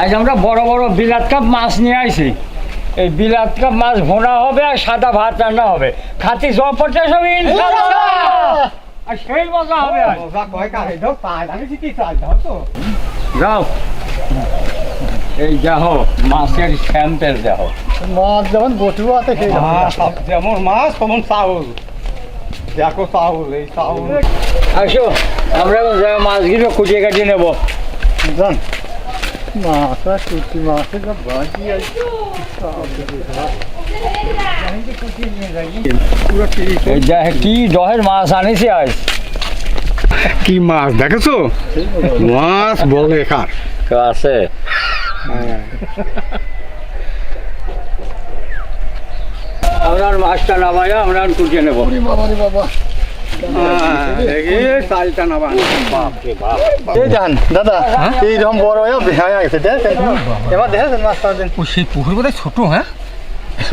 আজ আমরা বড় বড় বিলাত কাপ মাছ নিয়ে আইছি। এই বিলাত কাপ মাছ ভোনা হবে আর সাদা ভাত রান্না হবে। খাতি জব পড়তে সব ইনশাআল্লাহ। আর সেই মজা হবে। যাও। এই মাছের স্যাম্পেল মাছ যেমন বটু আছে সেই যেমন মাছ তেমন চাউল। দেখো চাউল এই চাউল। আসো। আমরা মাছগুলো কুটিয়ে কাটিয়ে নেব। জান আছে পুরো ঠিক এই দেখ কি দহের মাছ আনিছি আজ কি মাছ দেখেছ মাছ বলে কার আছে আমরা মাছটা নামাই আমরা কুটিয়ে নেব বাবা বাবা দাদা এইরকম বড় হয়ে ভেঙে গেছে দেখেন এবার দেখেছেন মাছ পাওয়া সেই পুকুর ছোট হ্যাঁ?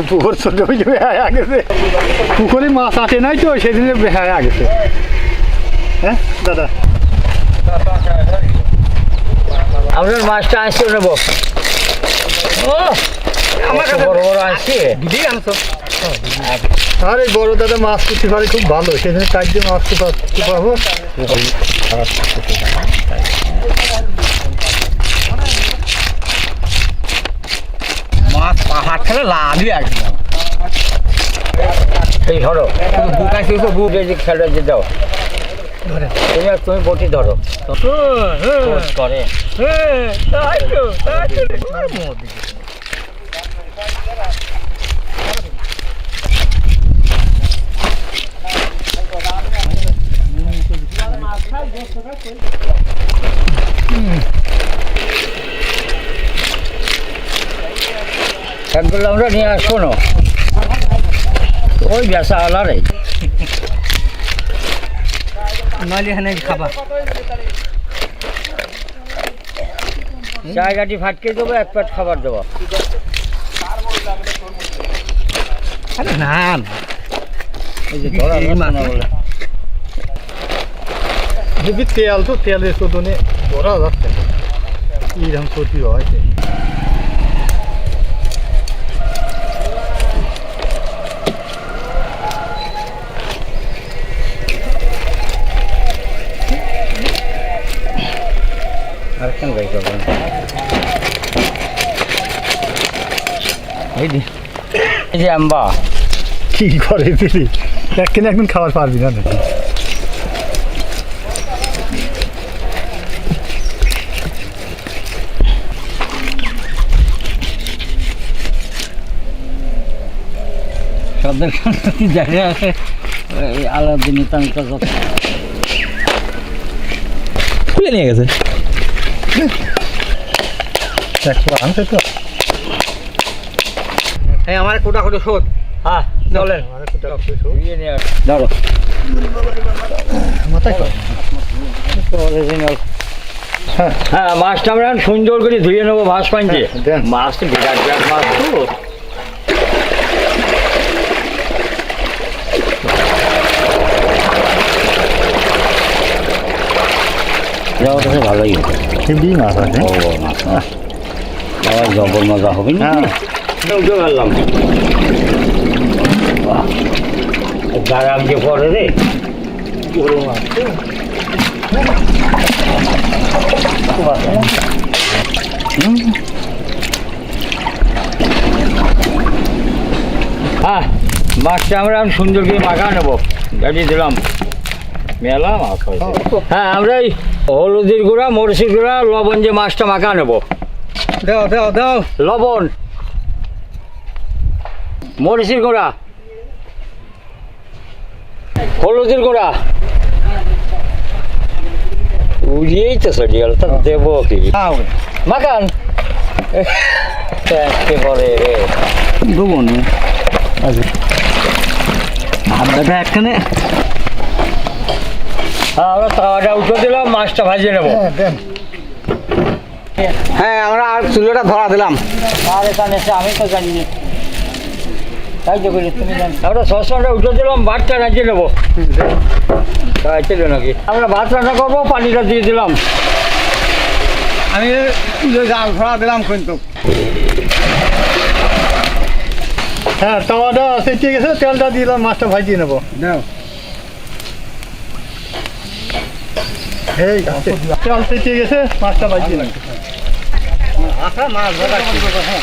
পুকুর ছোট হয়ে ভেঙে গেছে। পুকুরে মাছ আসে নাই তো সেদিনে ভেঙে গেছে। হ্যাঁ দাদা। আমরা মাছটা আসতে নেব ও! আমার বড় বড় আসছে আনছো। আর এই বড় দাদা মাছ কুটি পারে খুব ভালো। সেদিনে কাজ মাছ কুটি পাবো। মাছ পাহাড় খেলে লাভই একদম। এই ধরো বুক আছে তো বুক এই খেলে যে দাও। তুমি তুমি বটি ধরো। একগুলো আমরা নিয়ে আসব না ওই বেসা আলারে এখানে খাবা। জায়গাটি ফাটকে দেবো এক প্লেট খাবার দেবো। আরে না এই যে ধরা মাছ। বলে। যদি তেল তো তেলের শোধনে ধরা যাচ্ছে। না এইরকম ক্ষতি হয় আরেকখান এই দি এই যে আম্বা কি করে দিলি? একদিন একদিন খাবার পারবি না নাকি শব্দের কি জায়গা আছে এই আলাদিন খুলে নিয়ে গেছে। তো। হ্যাঁ আমার কোটা কোটা শোধ। হ্যাঁ চলেন। ধরো মাথায়। হ্যাঁ। হ্যাঁ মাছটা আমরা এখন সুন্দর করে ধুয়ে নেব হ্যাঁ, মাছ তো বিরাট বিরাট মাছ তো। যাওয়াটা ভালোই হবে। মাছ আছে। মাছ জবর মজা হবে না হ্যাঁ। উঠে গারাম যে পরে রে। মাছ। হ্যাঁ মাছটা আমরা সুন্দর করে মাখা নেব। গাড়ি দিলাম। মেলা মাছ হ্যাঁ আমরা এই হলুদের গুঁড়া মরিচের গুঁড়া লবণ যে মাছটা মাখা নেব। দাও দাও দাও। লবণ। মরিচের গুঁড়া। হলুদের গুঁড়া। উড়িয়েই তো তা দেবো কি? মাখান। একেবারে রে। দেবো না। ভাত দেখা একখানে। হ্যাঁ আমরা তাওয়াটা উঠে দিলাম মাছটা ভাজিয়ে নেব। হ্যাঁ হ্যাঁ আমরা আর চুলোটা ধরা দিলাম। আর এখানে এসে আমি তো জানি না। তাই তো করি তুমি আমরা সসপ্যানটা উঠে দিলাম ভাতটা রাজিয়ে নেব। তাই ছিল নাকি? আমরা ভাত রান্না করব পানিটা দিয়ে দিলাম। আমি জাল ফড়া দিলাম কিন্তু। হ্যাঁ তাওয়াটা সেটিয়ে গেছে তেলটা দিলাম মাছটা ভাজিয়ে নেব। দাও এই তেল সেটিয়ে গেছে মাছটা ভাজিয়ে নেব। আচ্ছা মাছ হ্যাঁ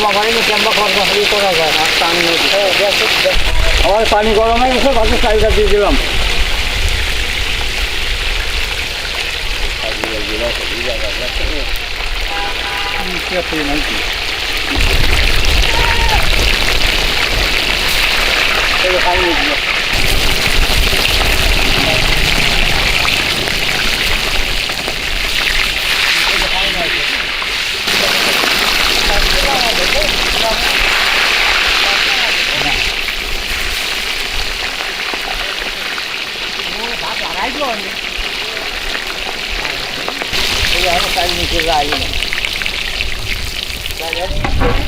পানি ক্যাম্বা খরচা হারি করা যায় আমার পানি গরম হয়ে গেছে ভাত চাহিদা দিয়ে দিলাম।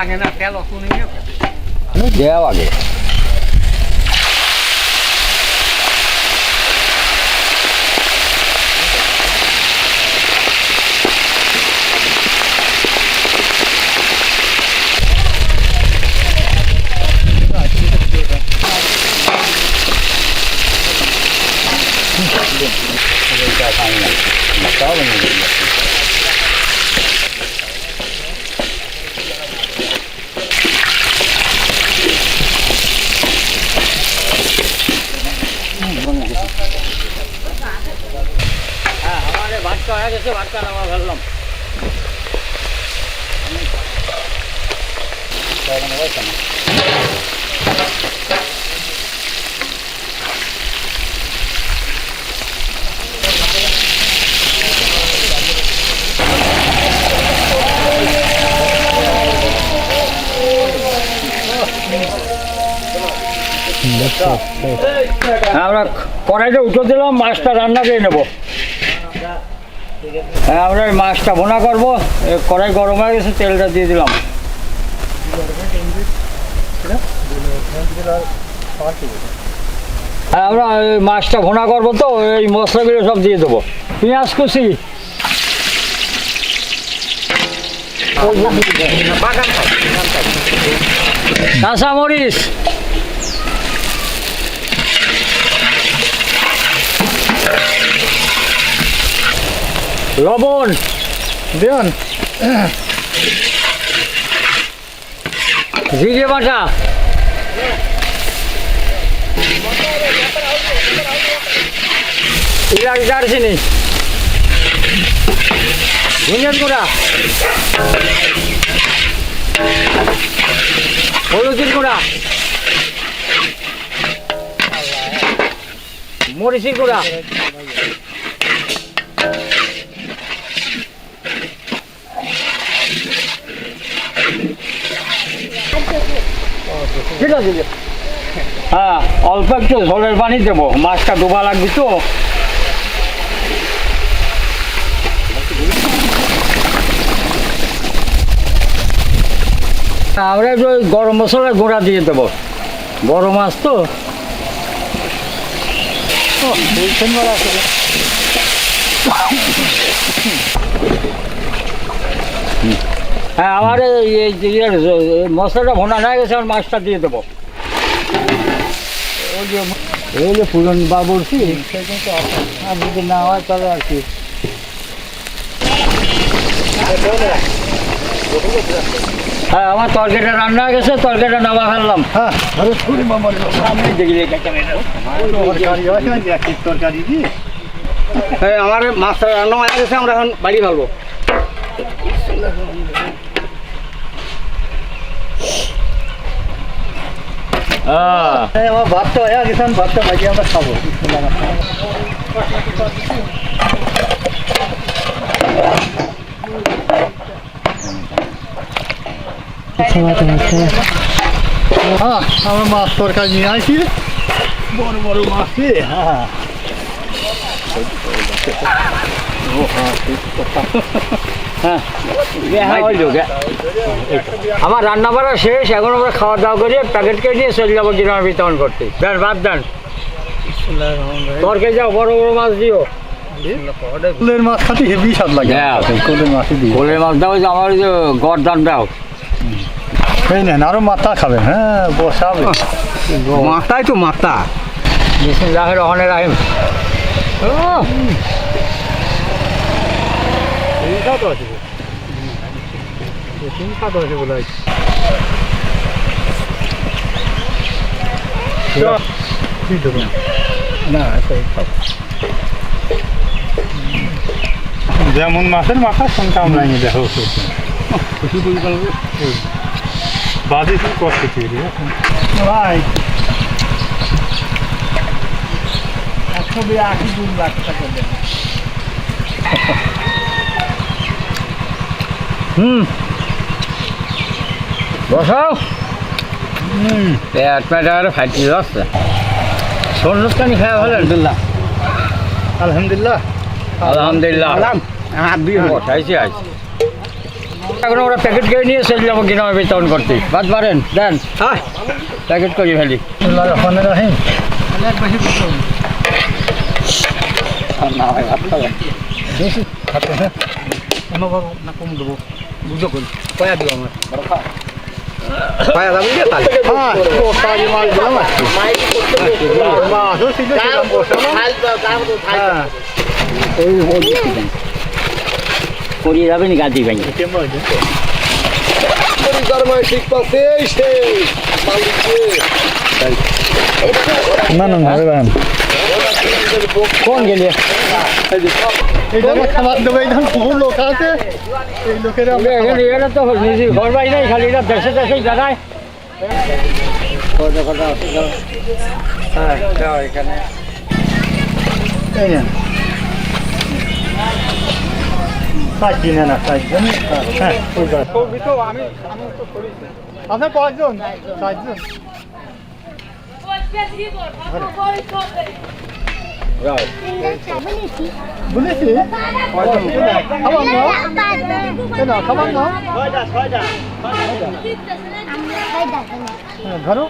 লাগে না তেল অত নিয়ে দেওয়া আগে হ্যাঁ ভাতটা হয়ে গেছে নামা ফেললাম আমরা কড়াইটা উঠে দিলাম মাছটা রান্না করে নেব। আমরা এই মাছটা ভোনা করব। কড়াই গরম হয়ে গেছে, তেলটা দিয়ে দিলাম। হ্যাঁ আমরা মাছটা ভোনা করব তো, এই মশলাগুলো সব দিয়ে দেবো। পেঁয়াজ কুচি। কাঁচা লবণ। দেন জিরে বাটা। ইলাচ দারচিনি। ধনিয়ার গুঁড়া। হলুদের গুঁড়া। মরিচের গুঁড়া। ঠিক আছে হ্যাঁ অল্প একটু ঝোলের পানি দেবো। মাছটা ডোবা লাগবে তো। আমরা একটু গরম মশলা গোড়া দিয়ে দেবো। বড় মাছ তো। হ্যাঁ আমার মশলাটা ভোনা হয়ে গেছে আমার মাছটা দিয়ে দেবো। ওই যে এই যে পুরন বাবুর কি? আর যদি না হয় তাহলে আর কি। হ্যাঁ আমার তরকারিটা রান্না হয়ে গেছে তরকারিটা নামা ফেললাম। হ্যাঁ তরকারি হয় দিয়ে আমার মাছটা রান্না হয়ে গেছে আমরা এখন বাড়ি ভালো হ্যাঁ এই আমার ভাতটা হয়ে গেছে আমি ভাতটা বাজিয়ে আমরা খাব। হ্যাঁ আমরা মাছ তরকারি নিয়ে আসি বড় বড় মাছ হ্যাঁ। হ্যাঁ, লোক, হ্যাঁ। আমার রান্না বাড়া শেষ এখন আমরা খাওয়া দাওয়া করে প্যাকেট কেটে নিয়ে চলে যাব গ্রামে বিতরণ করতে। দেন বাদ দেন তরকে যাও বড় বড় মাছ দিও। কোলের মাছ খাতে হেভি স্বাদ লাগে। হ্যাঁ। কোলের মাছই দিই কোলের মাছ দাও যে আমার ওই যে গরদান দাও। এই নেন আরও মাথা খাবেন হ্যাঁ বসাবে। মাথায় তো মাথা। বিসমিল্লাহ রহমান রাহিম। না যেমন মাছের মাথা শুনতাম নাই দেখো বাদে কি করতে চাই ভাই। একশো বিরাশি দুই লাখ টাকা দেন হুম। বসাও। পেট পেট আর ফাটি যাচ্ছে। সন্ন্যস্তানি খাওয়া ভালো আলহামদুলিল্লাহ। আলহামদুলিল্লাহ। আলহামদুলিল্লাহ। বসাইছি আজ। এখন আমরা প্যাকেট করে নিয়ে চলে যাব গ্রামে বিতরণ করতে। বাদ পারেন দেন। প্যাকেট করে ফেলি। রহমান রাহিম। পায়া দাবি যে তাহলে? হ্যাঁ পোস্তারি মাছ দিলাম আজকে মাছও ছিল সেরকম বসালাম হ্যাঁ। করিয়ে যাবেন গাদি ভেঙে। না না ভালো কোন গেলে? এই খাবার দেবো বহু লোক আছে। এই লোকের আমরা এখানে তো নিজে ঘর বাড়ি নাই খালি এরা দেশে দেশেই জানায় এই নেন। সাত না হ্যাঁ আপনার কয়জন? সাতজন বলেছি খাবার না কেন খাবার না হ্যাঁ ধরো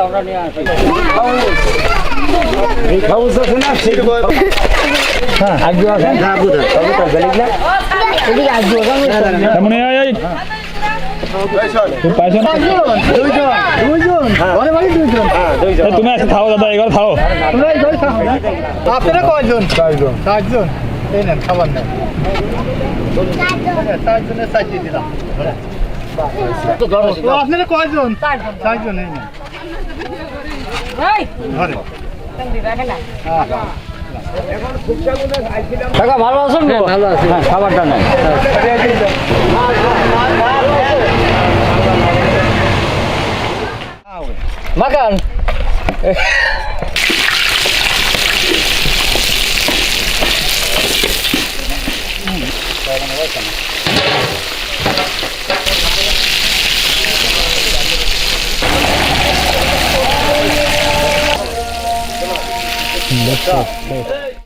আমরা নিয়ে আসি হ্যাঁ আজকে আসেন মনে হয় পাইছো না পাঁচজন দুইজন দুইজন ঘরে বাড়ি দুইজন এ, তুমি আছে থাও দাদা এবার থাও। আপনারা কয়জন? চারজন। চারজন? এই নেন খাবার নেন। চারজনের সাজিয়ে দিলাম। তো আপনারা কয়জন? চারজন এই নেন। ঘরে কাকা ভালো আছেন ভালো আছি। খাবারটা নেই মাকান